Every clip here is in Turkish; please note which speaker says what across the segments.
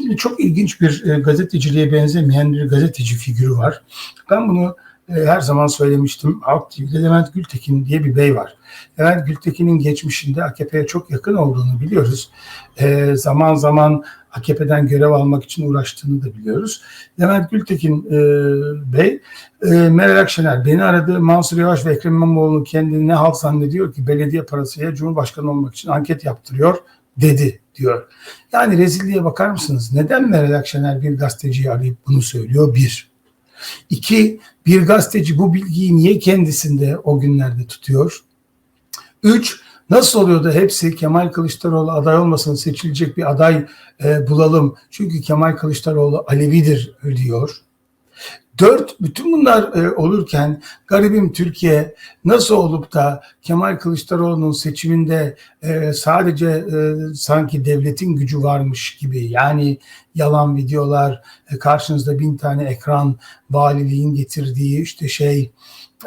Speaker 1: Şimdi çok ilginç bir e, gazeteciliğe benzemeyen bir gazeteci figürü var. Ben bunu e, her zaman söylemiştim. Halk TV'de Levent Gültekin diye bir bey var. Levent Gültekin'in geçmişinde AKP'ye çok yakın olduğunu biliyoruz. E, zaman zaman AKP'den görev almak için uğraştığını da biliyoruz. Levent Gültekin e, Bey, e, Meral Akşener beni aradı. Mansur Yavaş ve Ekrem İmamoğlu kendini ne halt zannediyor ki belediye parasıya Cumhurbaşkanı olmak için anket yaptırıyor dedi diyor. Yani rezilliğe bakar mısınız? Neden Meral Akşener bir gazeteciyi arayıp bunu söylüyor? Bir. İki, bir gazeteci bu bilgiyi niye kendisinde o günlerde tutuyor? Üç, nasıl oluyor da hepsi Kemal Kılıçdaroğlu aday olmasın seçilecek bir aday e, bulalım. Çünkü Kemal Kılıçdaroğlu Alevidir diyor. Dört, bütün bunlar e, olurken garibim Türkiye nasıl olup da Kemal Kılıçdaroğlu'nun seçiminde e, sadece e, sanki devletin gücü varmış gibi yani yalan videolar, e, karşınızda bin tane ekran, valiliğin getirdiği işte şey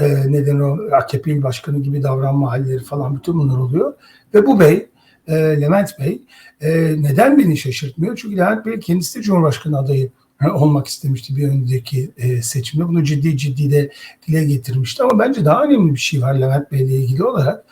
Speaker 1: e, neden o AKP il başkanı gibi davranma halleri falan bütün bunlar oluyor. Ve bu bey e, Levent Bey e, neden beni şaşırtmıyor? Çünkü Levent Bey kendisi de Cumhurbaşkanı adayı olmak istemişti bir önceki e, seçimde. Bunu ciddi ciddi de dile getirmişti. Ama bence daha önemli bir şey var Levent Bey ile ilgili olarak.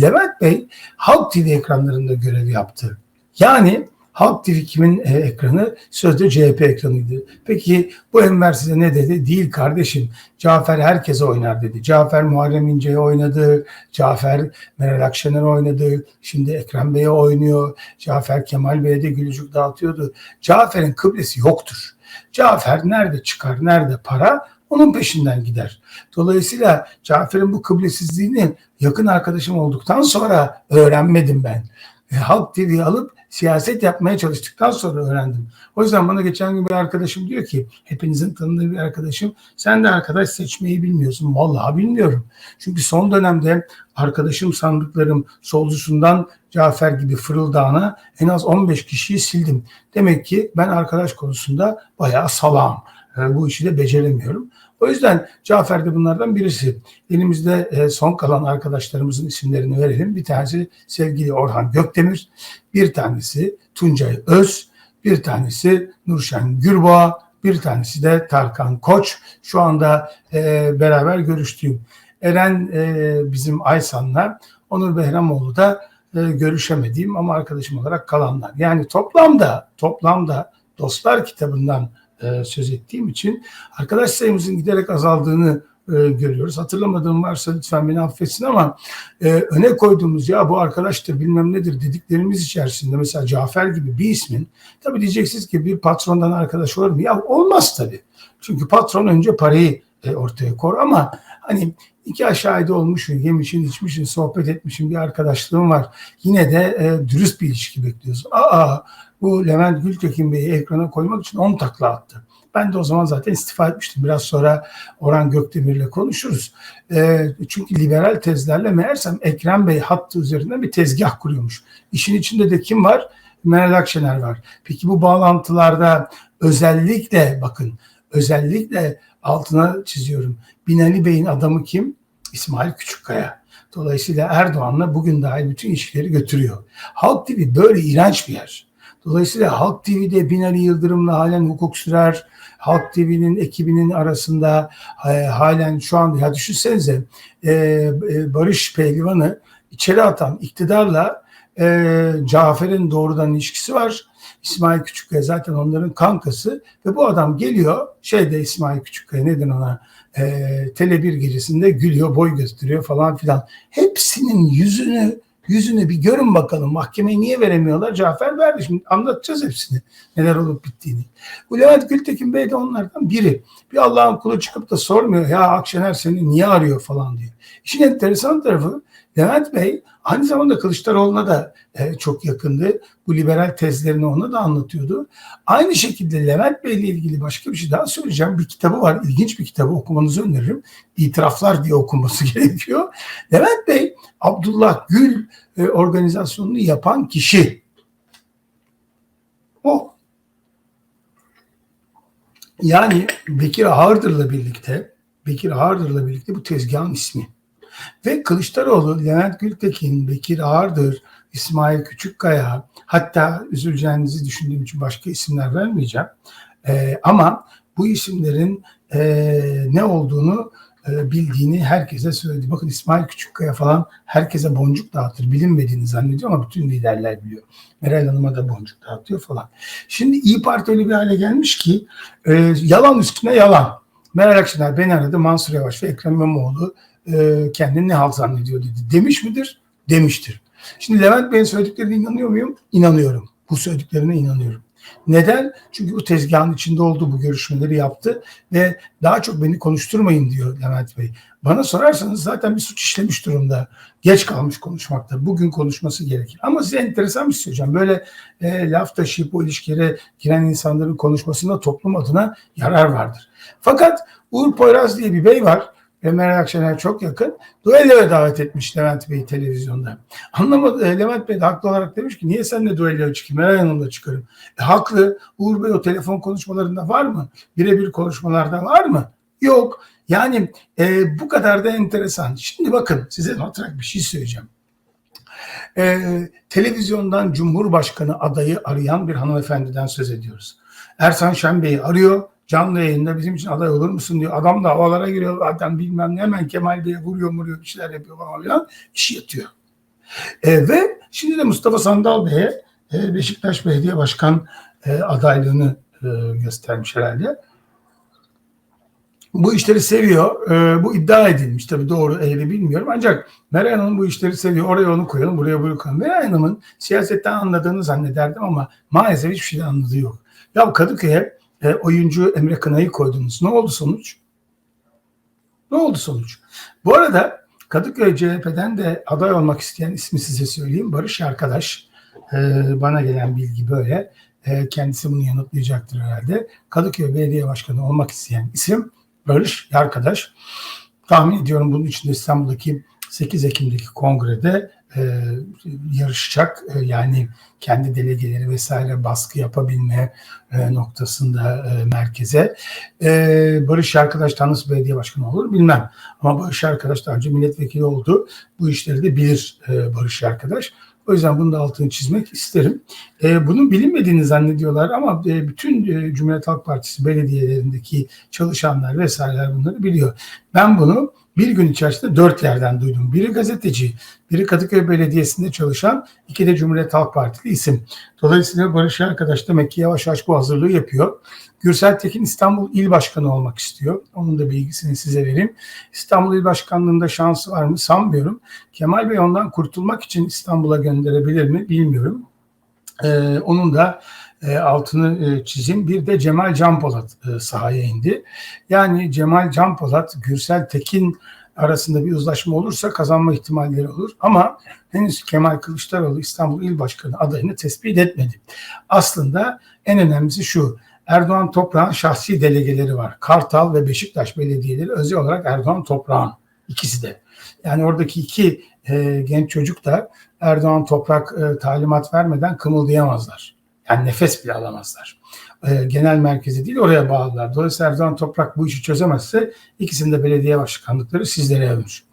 Speaker 1: Levent Bey Halk TV ekranlarında görev yaptı. Yani Halk TV kimin e, ekranı? Sözde CHP ekranıydı. Peki bu Enver size ne dedi? Değil kardeşim. Cafer herkese oynar dedi. Cafer Muharrem İnce'ye oynadı. Cafer Meral Akşener oynadı. Şimdi Ekrem Bey'e oynuyor. Cafer Kemal Bey'e de gülücük dağıtıyordu. Cafer'in kıblesi yoktur. Cafer nerede çıkar, nerede para onun peşinden gider. Dolayısıyla Cafer'in bu kıblesizliğini yakın arkadaşım olduktan sonra öğrenmedim ben. E, Halk TV'yi alıp siyaset yapmaya çalıştıktan sonra öğrendim. O yüzden bana geçen gün bir arkadaşım diyor ki hepinizin tanıdığı bir arkadaşım sen de arkadaş seçmeyi bilmiyorsun. Vallahi bilmiyorum. Çünkü son dönemde arkadaşım sandıklarım solcusundan Cafer gibi fırıldağına en az 15 kişiyi sildim. Demek ki ben arkadaş konusunda bayağı salağım. Yani bu işi de beceremiyorum. O yüzden Cafer de bunlardan birisi. Elimizde e, son kalan arkadaşlarımızın isimlerini verelim. Bir tanesi sevgili Orhan Gökdemir, bir tanesi Tuncay Öz, bir tanesi Nurşen Gürboğa, bir tanesi de Tarkan Koç. Şu anda e, beraber görüştüğüm Eren e, bizim Aysan'la, Onur Behramoğlu da görüşemediğim ama arkadaşım olarak kalanlar. Yani toplamda toplamda Dostlar kitabından e, söz ettiğim için arkadaş sayımızın giderek azaldığını e, görüyoruz. Hatırlamadığım varsa lütfen beni affetsin ama e, öne koyduğumuz ya bu arkadaştır bilmem nedir dediklerimiz içerisinde mesela Cafer gibi bir ismin tabii diyeceksiniz ki bir patrondan arkadaş olur mu? Ya olmaz tabii. Çünkü patron önce parayı e, ortaya kor ama hani iki aşağıda olmuşsun, yemişin, içmişin, sohbet etmişin bir arkadaşlığım var. Yine de e, dürüst bir ilişki bekliyorsun. Aa bu Levent Gültekin Bey'i ekrana koymak için 10 takla attı. Ben de o zaman zaten istifa etmiştim. Biraz sonra Orhan Gökdemir'le konuşuruz. E, çünkü liberal tezlerle meğersem Ekrem Bey hattı üzerinden bir tezgah kuruyormuş. İşin içinde de kim var? Meral Akşener var. Peki bu bağlantılarda özellikle bakın özellikle altına çiziyorum. Binali Bey'in adamı kim? İsmail Küçükkaya. Dolayısıyla Erdoğan'la bugün dahi bütün ilişkileri götürüyor. Halk TV böyle iğrenç bir yer. Dolayısıyla Halk TV'de Binali Yıldırım'la halen hukuk sürer. Halk TV'nin ekibinin arasında e, halen şu anda ya düşünsenize e, e, Barış Pehlivan'ı içeri atan iktidarla e, Cafer'in doğrudan ilişkisi var. İsmail Küçükkaya zaten onların kankası ve bu adam geliyor şeyde İsmail Küçükkaya neden ona e, Tele1 gecesinde gülüyor boy gösteriyor falan filan. Hepsinin yüzünü yüzünü bir görün bakalım. Mahkemeye niye veremiyorlar? Cafer verdi. Şimdi anlatacağız hepsini. Neler olup bittiğini. Bu Levent Gültekin Bey de onlardan biri. Bir Allah'ın kulu çıkıp da sormuyor. Ya Akşener seni niye arıyor falan diyor. İşin enteresan tarafı Levent Bey aynı zamanda Kılıçdaroğlu'na da e, çok yakındı. Bu liberal tezlerini ona da anlatıyordu. Aynı şekilde Levent Bey ile ilgili başka bir şey daha söyleyeceğim. Bir kitabı var. İlginç bir kitabı okumanızı öneririm. İtiraflar diye okunması gerekiyor. Levent Bey Abdullah Gül e, organizasyonunu yapan kişi. O. Yani Bekir Ağırdır'la birlikte Bekir Ağırdır'la birlikte bu tezgahın ismi. Ve Kılıçdaroğlu, Levent Gültekin, Bekir Ağırdır, İsmail Küçükkaya, hatta üzüleceğinizi düşündüğüm için başka isimler vermeyeceğim. Ee, ama bu isimlerin e, ne olduğunu e, bildiğini herkese söyledi. Bakın İsmail Küçükkaya falan herkese boncuk dağıtır. Bilinmediğini zannediyor ama bütün liderler biliyor. Meral Hanım'a da boncuk dağıtıyor falan. Şimdi İyi Parti öyle bir hale gelmiş ki e, yalan üstüne yalan. Meral Akşener beni aradı Mansur Yavaş ve Ekrem İmamoğlu e, kendini ne halt zannediyor dedi. Demiş midir? Demiştir. Şimdi Levent Bey'in söylediklerine inanıyor muyum? İnanıyorum. Bu söylediklerine inanıyorum. Neden? Çünkü bu tezgahın içinde oldu, bu görüşmeleri yaptı ve daha çok beni konuşturmayın diyor Levent Bey. Bana sorarsanız zaten bir suç işlemiş durumda. Geç kalmış konuşmakta. Bugün konuşması gerekir. Ama size enteresan bir şey söyleyeceğim. Böyle e, laf taşıyıp bu ilişkilere giren insanların konuşmasında toplum adına yarar vardır. Fakat Uğur Poyraz diye bir bey var ve Meral Akşener çok yakın. Duello'ya davet etmiş Levent Bey televizyonda. Anlamadı. E, Levent Bey de haklı olarak demiş ki niye senle duelloya çıkayım? Meral Hanım'la çıkarım. E, haklı. Uğur Bey o telefon konuşmalarında var mı? Birebir konuşmalarda var mı? Yok. Yani e, bu kadar da enteresan. Şimdi bakın size matrak bir şey söyleyeceğim. E, televizyondan Cumhurbaşkanı adayı arayan bir hanımefendiden söz ediyoruz. Ersan Şen Bey'i arıyor canlı yayında bizim için aday olur musun diyor. Adam da havalara giriyor zaten bilmem ne hemen Kemal Bey'e vuruyor vuruyor bir şeyler yapıyor falan filan. İş yatıyor. E, ve şimdi de Mustafa Sandal Bey'e e, Beşiktaş Belediye Başkan e, adaylığını e, göstermiş herhalde. Bu işleri seviyor. E, bu iddia edilmiş. Tabii doğru eğri bilmiyorum. Ancak Meral Hanım bu işleri seviyor. Oraya onu koyalım, buraya bunu koyalım. Meral Hanım'ın siyasetten anladığını zannederdim ama maalesef hiçbir şeyden anladığı yok. Ya Kadıköy'e oyuncu Emre Kınay'ı koydunuz. Ne oldu sonuç? Ne oldu sonuç? Bu arada Kadıköy CHP'den de aday olmak isteyen ismi size söyleyeyim. Barış Arkadaş. E, bana gelen bilgi böyle. E, kendisi bunu yanıtlayacaktır herhalde. Kadıköy Belediye Başkanı olmak isteyen isim Barış Arkadaş. Tahmin ediyorum bunun için İstanbul'daki 8 Ekim'deki kongrede e, yarışacak. E, yani kendi delegeleri vesaire baskı yapabilme e, noktasında e, merkeze. E, Barış Arkadaş Tanrısı Belediye Başkanı olur bilmem. Ama Barış Arkadaş daha önce milletvekili oldu. Bu işleri de bilir e, Barış Arkadaş. O yüzden bunu da altını çizmek isterim. E, bunun bilinmediğini zannediyorlar ama e, bütün e, Cumhuriyet Halk Partisi belediyelerindeki çalışanlar vesaireler bunları biliyor. Ben bunu bir gün içerisinde dört yerden duydum. Biri gazeteci, biri Kadıköy Belediyesi'nde çalışan, iki de Cumhuriyet Halk Partili isim. Dolayısıyla Barış Arkadaş demek ki yavaş yavaş bu hazırlığı yapıyor. Gürsel Tekin İstanbul İl Başkanı olmak istiyor. Onun da bilgisini size vereyim. İstanbul İl Başkanlığı'nda şansı var mı sanmıyorum. Kemal Bey ondan kurtulmak için İstanbul'a gönderebilir mi bilmiyorum. Ee, onun da e, altını e, çizeyim. Bir de Cemal Canpolat e, sahaya indi. Yani Cemal Canpolat, Gürsel Tekin arasında bir uzlaşma olursa kazanma ihtimalleri olur. Ama henüz Kemal Kılıçdaroğlu İstanbul İl Başkanı adayını tespit etmedi. Aslında en önemlisi şu. Erdoğan Toprağ'ın şahsi delegeleri var. Kartal ve Beşiktaş belediyeleri özel olarak Erdoğan Toprağ'ın ikisi de. Yani oradaki iki e, genç çocuk da Erdoğan Toprak e, talimat vermeden kımıldayamazlar. Yani nefes bile alamazlar. E, genel merkezi değil oraya bağlılar. Dolayısıyla Erdoğan Toprak bu işi çözemezse ikisinde belediye başkanlıkları sizlere ölür.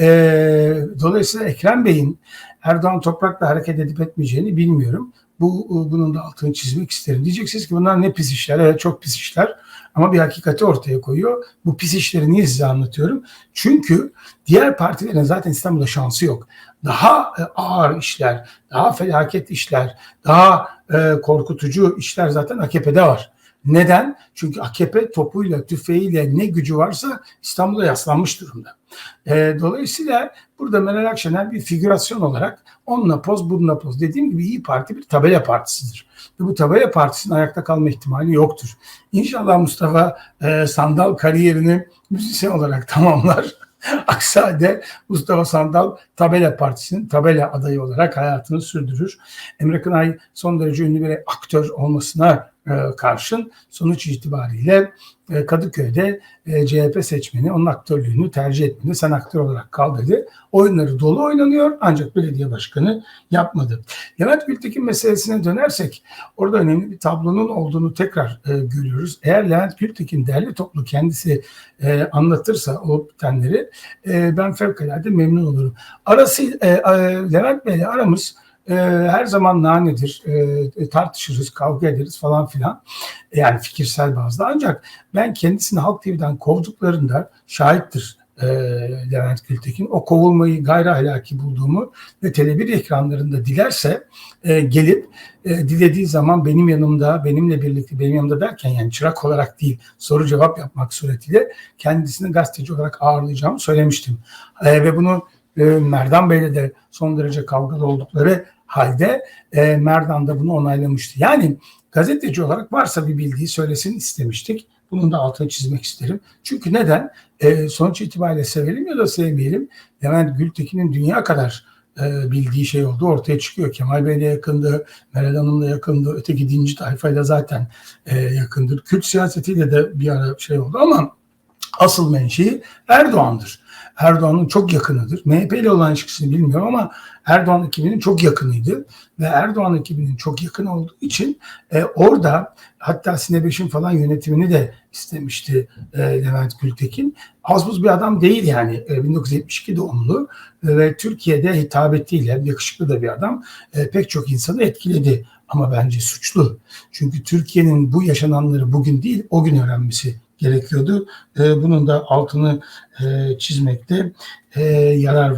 Speaker 1: E, dolayısıyla Ekrem Bey'in Erdoğan Toprak'la hareket edip etmeyeceğini bilmiyorum. Bu bunun da altını çizmek isterim. Diyeceksiniz ki bunlar ne pis işler. Evet çok pis işler. Ama bir hakikati ortaya koyuyor. Bu pis işleri niye size anlatıyorum? Çünkü diğer partilerin zaten İstanbul'da şansı yok. Daha e, ağır işler, daha felaket işler, daha e, korkutucu işler zaten AKP'de var. Neden? Çünkü AKP topuyla, tüfeğiyle ne gücü varsa İstanbul'a yaslanmış durumda. E, dolayısıyla burada Meral Akşener bir figürasyon olarak onunla poz, bununla poz. Dediğim gibi İyi Parti bir tabela partisidir. Ve bu tabela partisinin ayakta kalma ihtimali yoktur. İnşallah Mustafa e, Sandal kariyerini müzisyen olarak tamamlar. Aksi halde Mustafa Sandal Tabela Partisi'nin tabela adayı olarak hayatını sürdürür. Emre Kınay son derece ünlü bir aktör olmasına e, karşın sonuç itibariyle Kadıköy'de e, CHP seçmeni onun aktörlüğünü tercih etmedi. Sen aktör olarak kal dedi. Oyunları dolu oynanıyor ancak belediye başkanı yapmadı. Levent Gültekin meselesine dönersek orada önemli bir tablonun olduğunu tekrar e, görüyoruz. Eğer Levent Gültekin derli toplu kendisi e, anlatırsa o bitenleri e, ben fevkalade memnun olurum. Arası e, e, Levent Bey'le aramız e, her zaman nanedir. E, tartışırız, kavga ederiz falan filan. Yani fikirsel bazda. Ancak ben kendisini Halk TV'den kovduklarında şahittir e, Levent Gültekin. O kovulmayı gayri ahlaki bulduğumu ve Tele1 ekranlarında dilerse e, gelip e, dilediği zaman benim yanımda, benimle birlikte, benim yanımda derken yani çırak olarak değil, soru cevap yapmak suretiyle kendisini gazeteci olarak ağırlayacağımı söylemiştim. E, ve bunu e, Merdan Bey'le de son derece kavgalı oldukları halde e, Merdan da bunu onaylamıştı. Yani gazeteci olarak varsa bir bildiği söylesin istemiştik. Bunun da altını çizmek isterim. Çünkü neden? E, sonuç itibariyle sevelim ya da sevmeyelim. Levent Gültekin'in dünya kadar e, bildiği şey oldu ortaya çıkıyor. Kemal Bey'le yakındı, Meral Hanım'la yakındı, öteki dinci tayfayla zaten e, yakındır. Kürt siyasetiyle de bir ara şey oldu ama asıl menşei Erdoğan'dır. Erdoğan'ın çok yakınıdır. MHP ile olan ilişkisini bilmiyorum ama Erdoğan ekibinin çok yakınıydı ve Erdoğan ekibinin çok yakın olduğu için e, orada hatta Sine Beş'in falan yönetimini de istemişti e, Levent Gültekin. Az buz bir adam değil yani e, 1972 doğumlu e, ve Türkiye'de hitabetiyle yakışıklı da bir adam e, pek çok insanı etkiledi ama bence suçlu. Çünkü Türkiye'nin bu yaşananları bugün değil o gün öğrenmesi gerekiyordu. E, bunun da altını e, çizmekte e, yarar var.